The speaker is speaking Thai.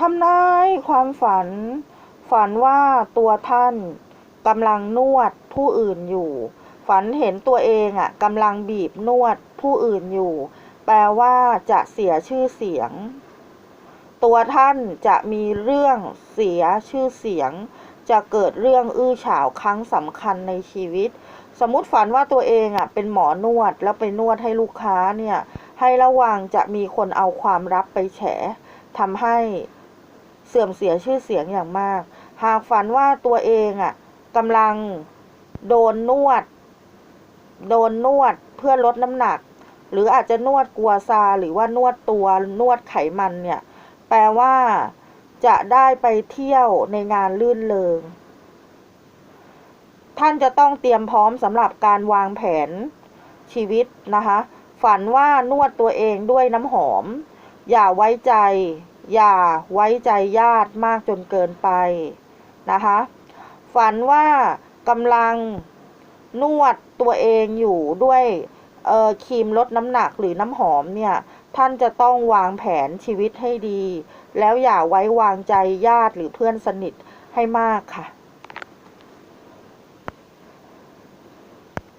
ทำนายความฝัน ฝันว่าตัวท่านกำลังนวดผู้อื่นอยู่ ฝันเห็นตัวเองอะกำลังบีบนวดผู้อื่นอยู่ แปลว่าจะเสียชื่อเสียง ตัวท่านจะมีเรื่องเสียชื่อเสียง จะเกิดเรื่องอื้อฉาวครั้งสำคัญในชีวิต สมมติฝันว่าตัวเองอะเป็นหมอนวดแล้วไปนวดให้ลูกค้าเนี่ย ให้ระวังจะมีคนเอาความลับไปแฉทำให้ สื่อมเสียชื่อเสียงอย่างมาก หากฝันว่าตัวเองอะกำลังโดนนวด โดนนวดเพื่อลดน้ำหนัก หรืออาจจะนวดกัวซาหรือว่านวดตัวนวดไขมันเนี่ย แปลว่าจะได้ไปเที่ยวในงานลื่นเริง ท่านจะต้องเตรียมพร้อมสำหรับการวางแผนชีวิตนะคะ ฝันว่านวดตัวเองด้วยน้ำหอม อย่าไว้ใจ อย่าไว้ใจญาติมากจนเกินไปนะคะ ฝันว่ากำลังนวดตัวเองอยู่ด้วยเออครีมลดน้ำหนักหรือน้ำหอมเนี่ย ท่านจะต้องวางแผนชีวิตให้ดี แล้วอย่าไว้วางใจญาติหรือเพื่อนสนิทให้มากค่ะ